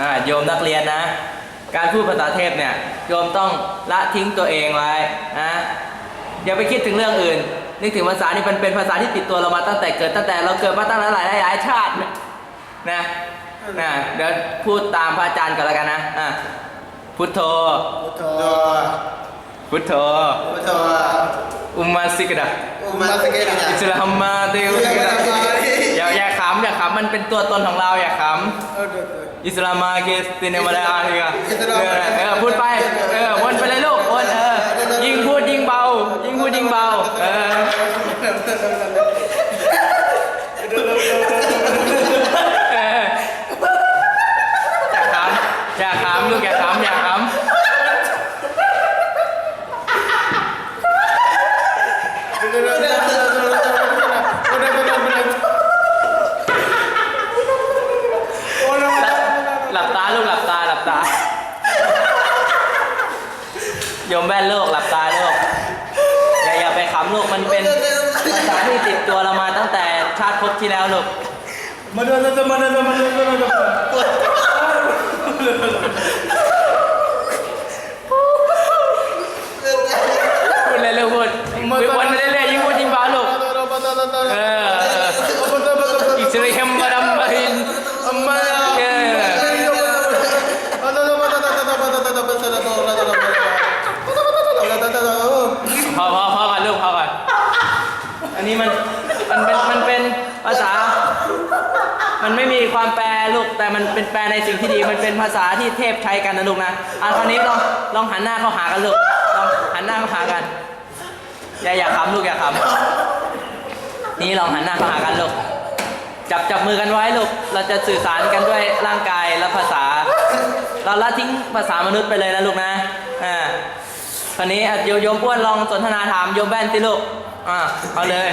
อ่าโยมนักเรียนนะ การพูดภาษาเทพเนี่ยโยมต้องละทิ้งตัวเองไว้นะอย่าไปคิดถึงเรื่องอื่น นึกถึงภาษานี่มันเป็นภาษาที่ติดตัวเรามาตั้งแต่เกิดตั้งแต่เราเกิดมาตั้งหลายหลายหลายชาตินะนะนะเดี๋ยวพูดตามพระอาจารย์ก่อนแล้วกันนะอะพุทโธพุทโธพุทโธพุทโธอุมมาสิกดะอุมาสเกตอิสลามมาเตวสิกดะอย่าอย่าขำอย่าขำมันเป็นตัวตนของเราอย่าขำ อิสลามมาเกสตินมาได้อะไรกันเออพูดไป เออวนไปเลยลูกวนเออ ยิ่งพูดยิ่งเบา ยิ่งพูดยิ่งเบา เออเอออย่าขำอย่าขำลูกอย่าขำอย่าขำหลับตาลูกหลับตาหลับตา โยมแว่นลูกหลับตาลูกอย่าอย่าไปขำลูกมันเป็นภาษาที่ติดตัวเรามาตั้งแต่ชาติภพที่แล้วลูกมาดูมาดูมาดูมาดูมาดูพูดเลยลูกพูดวนไปเรื่อยๆยิ่งพูดยิ่งเบาลูกเออเอออิ อันนี้มันมันเป็นมันเป็นภาษา มันไม่มีความแปลลูกแต่มันเป็นแปลในสิ่งที่ดี มันเป็นภาษาที่เทพใช้กันนะลูกนะอะคราวนี้ลองลองหันหน้าเข้าหากันลูกลองหันหน้าเข้าหากัน อย่าอย่าขำลูกอย่าขำนี่ลองหันหน้าเข้าหากันลูกจับจับมือกันไว้ลูก เราจะสื่อสารกันด้วยร่างกายและภาษา เราละทิ้งภาษามนุษย์ไปเลยนะลูกนะ อ่า คราวนี้อะโยโยมอ้วนลองสนทนาถามโยมแบนสิลูก อ่าเอาเลย